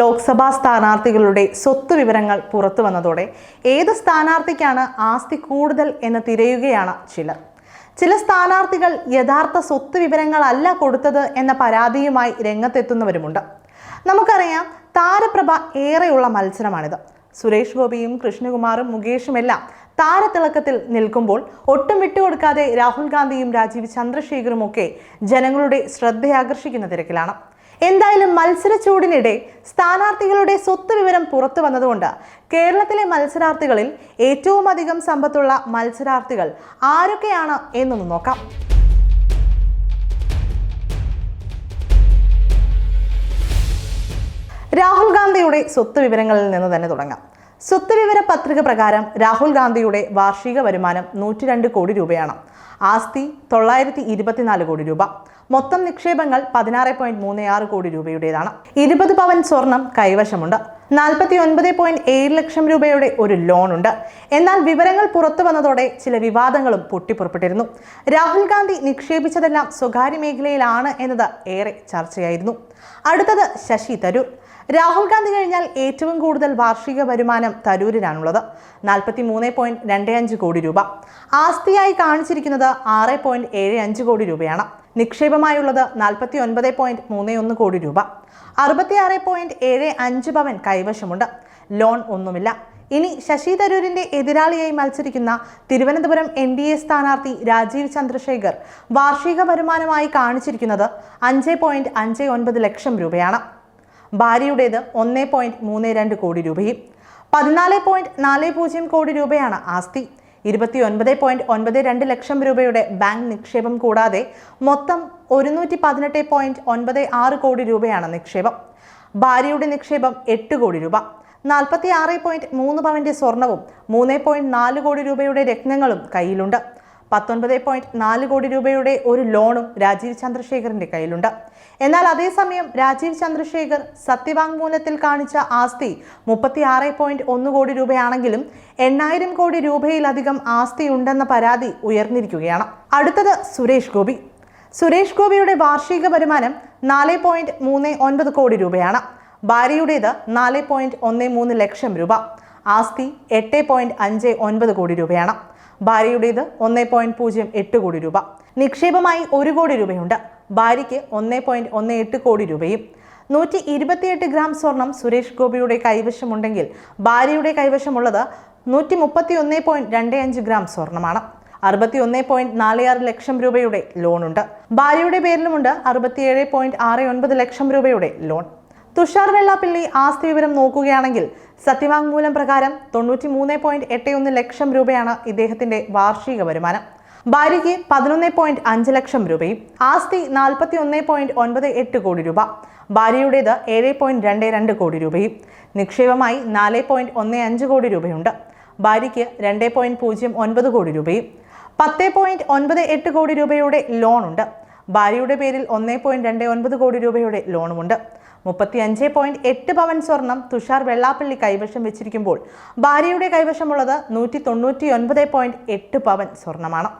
ലോക്സഭാ സ്ഥാനാർത്ഥികളുടെ സ്വത്ത് വിവരങ്ങൾ പുറത്തു വന്നതോടെ ഏത് സ്ഥാനാർത്ഥിക്കാണ് ആസ്തി കൂടുതൽ എന്ന് തിരയുകയാണ് ചിലർ. ചില സ്ഥാനാർത്ഥികൾ യഥാർത്ഥ സ്വത്ത് വിവരങ്ങളല്ല കൊടുത്തത് എന്ന പരാതിയുമായി രംഗത്തെത്തുന്നവരുമുണ്ട്. നമുക്കറിയാം താരപ്രഭ ഏറെയുള്ള മത്സരമാണിത്. സുരേഷ് ഗോപിയും കൃഷ്ണകുമാറും മുകേഷും എല്ലാം താരത്തിളക്കത്തിൽ നിൽക്കുമ്പോൾ ഒട്ടും വിട്ടുകൊടുക്കാതെ രാഹുൽ ഗാന്ധിയും രാജീവ് ചന്ദ്രശേഖറും ഒക്കെ ജനങ്ങളുടെ ശ്രദ്ധയാകർഷിക്കുന്ന തിരക്കിലാണ്. എന്തായാലും മത്സര ചൂടിനിടെ സ്ഥാനാർത്ഥികളുടെ സ്വത്ത് വിവരം പുറത്തു വന്നതുകൊണ്ട് കേരളത്തിലെ മത്സരാർത്ഥികളിൽ ഏറ്റവും അധികം സമ്പത്തുള്ള മത്സരാർത്ഥികൾ ആരൊക്കെയാണ് എന്നൊന്ന് നോക്കാം. രാഹുൽ ഗാന്ധിയുടെ സ്വത്ത് വിവരങ്ങളിൽ നിന്ന് തന്നെ തുടങ്ങാം. സ്വത്ത് വിവര പത്രിക പ്രകാരം രാഹുൽ ഗാന്ധിയുടെ വാർഷിക വരുമാനം നൂറ്റി രണ്ട് കോടി രൂപയാണ്. ആസ്തി തൊള്ളായിരത്തി ഇരുപത്തിനാല് കോടി രൂപ. മൊത്തം നിക്ഷേപങ്ങൾ പതിനാറ് പോയിന്റ് മൂന്ന് ആറ് കോടി രൂപയുടേതാണ്. ഇരുപത് പവൻ സ്വർണം കൈവശമുണ്ട്. നാൽപ്പത്തി ഒൻപത് പോയിന്റ് ഏഴ് ലക്ഷം രൂപയുടെ ഒരു ലോൺ ഉണ്ട് എന്നാൽ വിവരങ്ങൾ പുറത്തു വന്നതോടെ ചില വിവാദങ്ങളും പൊട്ടിപ്പുറപ്പെട്ടിരുന്നു. രാഹുൽ ഗാന്ധി നിക്ഷേപിച്ചതെല്ലാം സ്വകാര്യ മേഖലയിലാണ് എന്നത് ഏറെ ചർച്ചയായിരുന്നു. അടുത്തത് ശശി തരൂർ. രാഹുൽ ഗാന്ധി കഴിഞ്ഞാൽ ഏറ്റവും കൂടുതൽ വാർഷിക വരുമാനം തരൂരിനാണുള്ളത്. നാൽപ്പത്തി മൂന്ന് പോയിന്റ് രണ്ട് അഞ്ച് കോടി രൂപ. ആസ്തിയായി കാണിച്ചിരിക്കുന്നത് ആറ് പോയിന്റ് ഏഴ് അഞ്ച് കോടി രൂപയാണ്. നിക്ഷേപമായുള്ളത് നാൽപ്പത്തി ഒൻപത് പോയിന്റ് മൂന്ന് ഒന്ന് കോടി രൂപ. അറുപത്തിയാറ് പോയിന്റ് ഏഴ് അഞ്ച് പവൻ കൈവശമുണ്ട്. ലോൺ ഒന്നുമില്ല. ഇനി ശശി തരൂരിന്റെ എതിരാളിയായി മത്സരിക്കുന്ന തിരുവനന്തപുരം എൻ ഡി എ സ്ഥാനാർത്ഥി രാജീവ് ചന്ദ്രശേഖർ വാർഷിക വരുമാനമായി കാണിച്ചിരിക്കുന്നത് അഞ്ച് പോയിന്റ് അഞ്ച് ഒൻപത് ലക്ഷം രൂപയാണ്. ഭാര്യയുടേത് ഒന്ന് പോയിന്റ് മൂന്ന് രണ്ട് കോടി രൂപയും പതിനാല് പോയിന്റ് നാല് പൂജ്യം കോടി രൂപയാണ് ആസ്തി. ഇരുപത്തി ഒൻപത് പോയിന്റ് ഒൻപത് രണ്ട് ലക്ഷം രൂപയുടെ ബാങ്ക് നിക്ഷേപം കൂടാതെ മൊത്തം ഒരുന്നൂറ്റി പതിനെട്ട് പോയിന്റ് ഒൻപത് ആറ് കോടി രൂപയാണ് നിക്ഷേപം. ഭാര്യയുടെ നിക്ഷേപം എട്ട് കോടി രൂപ. നാൽപ്പത്തി ആറ് പോയിന്റ് മൂന്ന് പവന്റെ സ്വർണവും മൂന്ന് പോയിന്റ് നാല് കോടി രൂപയുടെ രത്നങ്ങളും കയ്യിലുണ്ട്. പത്തൊൻപത് പോയിന്റ് നാല് കോടി രൂപയുടെ ഒരു ലോണും രാജീവ് ചന്ദ്രശേഖറിന്റെ കയ്യിലുണ്ട്. എന്നാൽ അതേസമയം രാജീവ് ചന്ദ്രശേഖർ സത്യവാങ്മൂലത്തിൽ കാണിച്ച ആസ്തി മുപ്പത്തി ആറ് പോയിന്റ് ഒന്ന് കോടി രൂപയാണെങ്കിലും എണ്ണായിരം കോടി രൂപയിലധികം ആസ്തി ഉണ്ടെന്ന പരാതി ഉയർന്നിരിക്കുകയാണ്. അടുത്തത് സുരേഷ് ഗോപി. സുരേഷ് ഗോപിയുടെ വാർഷിക വരുമാനം നാല് പോയിന്റ് മൂന്ന് ഒൻപത് കോടി രൂപയാണ്. ഭാര്യയുടേത് നാല് പോയിന്റ് ഒന്ന് മൂന്ന് ലക്ഷം രൂപ. ആസ്തി എട്ട് പോയിന്റ് അഞ്ച് ഒൻപത് കോടി രൂപയാണ്. ഭാര്യയുടേത് ഒന്നേ പോയിന്റ് പൂജ്യം എട്ട് കോടി രൂപ. നിക്ഷേപമായി ഒരു കോടി രൂപയുണ്ട്. ഭാര്യയ്ക്ക് ഒന്നേ പോയിന്റ് ഒന്ന് എട്ട് കോടി രൂപയും. നൂറ്റി ഇരുപത്തിയെട്ട് ഗ്രാം സ്വർണം സുരേഷ് ഗോപിയുടെ കൈവശമുണ്ടെങ്കിൽ ഭാര്യയുടെ കൈവശമുള്ളത് നൂറ്റി മുപ്പത്തി ഒന്ന് പോയിന്റ് രണ്ട് അഞ്ച് ഗ്രാം സ്വർണമാണ്. അറുപത്തി ഒന്ന് പോയിന്റ് നാല് ആറ് ലക്ഷം രൂപയുടെ ലോണുണ്ട്. ഭാര്യയുടെ പേരിലുമുണ്ട് അറുപത്തിയേഴ് പോയിന്റ് ആറ് ഒൻപത് ലക്ഷം രൂപയുടെ ലോൺ. തുഷാർ വെള്ളാപ്പള്ളി ആസ്തി വിവരം നോക്കുകയാണെങ്കിൽ സത്യവാങ്മൂലം പ്രകാരം തൊണ്ണൂറ്റി മൂന്ന് പോയിന്റ് എട്ട് ഒന്ന് ലക്ഷം രൂപയാണ് ഇദ്ദേഹത്തിന്റെ വാർഷിക വരുമാനം. ഭാര്യയ്ക്ക് പതിനൊന്ന് പോയിന്റ് അഞ്ച് ലക്ഷം രൂപയും ആസ്തി നാൽപ്പത്തി ഒന്ന് പോയിന്റ് ഒൻപത് എട്ട് കോടി രൂപ ഭാര്യയുടേത് ഏഴ് പോയിന്റ് രണ്ട് രണ്ട് കോടി രൂപയും നിക്ഷേപമായി നാല് പോയിന്റ് ഒന്ന് അഞ്ച് കോടി രൂപയുണ്ട്. ഭാര്യയ്ക്ക് രണ്ട് പോയിന്റ് പൂജ്യം ഒൻപത് കോടി രൂപയും പത്ത് പോയിന്റ് ഒൻപത് എട്ട് കോടി രൂപയുടെ ലോണുണ്ട്. ഭാര്യയുടെ പേരിൽ ഒന്ന് പോയിന്റ് രണ്ട് ഒൻപത് കോടി രൂപയുടെ ലോണുമുണ്ട്. മുപ്പത്തി അഞ്ച് പോയിന്റ് എട്ട് പവൻ സ്വർണം തുഷാർ വെള്ളാപ്പള്ളി കൈവശം വെച്ചിരിക്കുമ്പോൾ ഭാര്യയുടെ കൈവശമുള്ളത് നൂറ്റി തൊണ്ണൂറ്റി ഒൻപത് പോയിന്റ് എട്ട് പവൻ സ്വർണമാണ്.